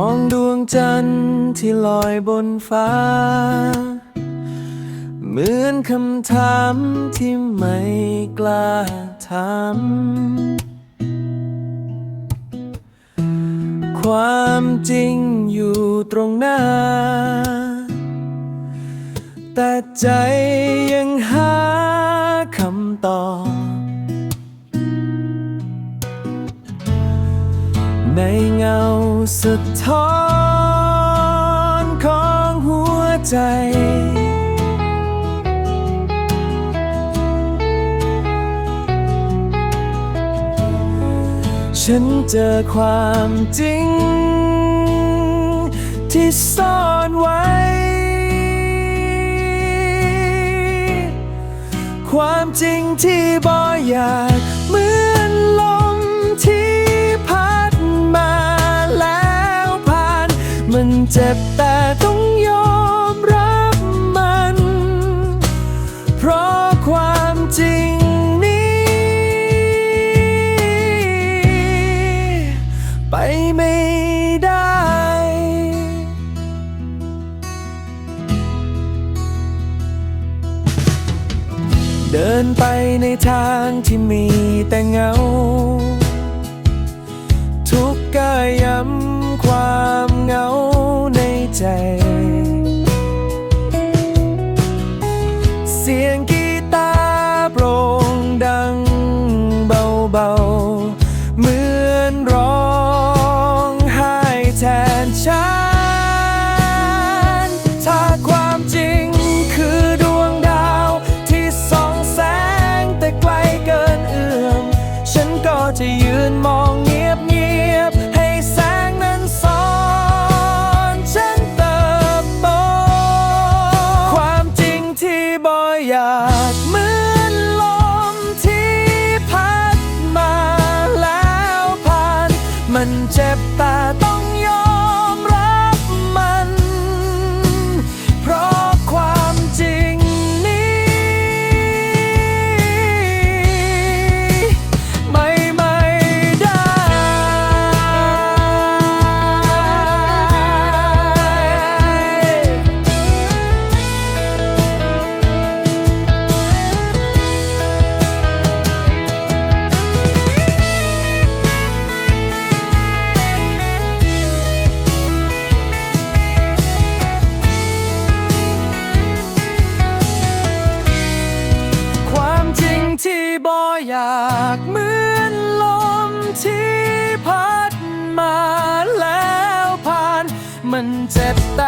องดวงจันทร์ที่ลอยบนฟ้า เหมือนคำถามที่ไม่กล้าถามความจริงอยู่ตรงหน้า แต่ใจยังหาคำตอบ ในเงาสะท้อนของหัวใจ ฉันเจอความจริง ที่ซ่อนไว้ ความจริงที่บออยาก เจ็บแต่ต้องยอมรับมัน เพราะความจริงนี้ ไปไม่ได้ เดินไปในทางที่มีแต่เงา เสียงกีตาร์โปร่งดังเบาๆ บออยากเหมือนลมที่พัดมาแล้วผ่าน มันเจ็บแต่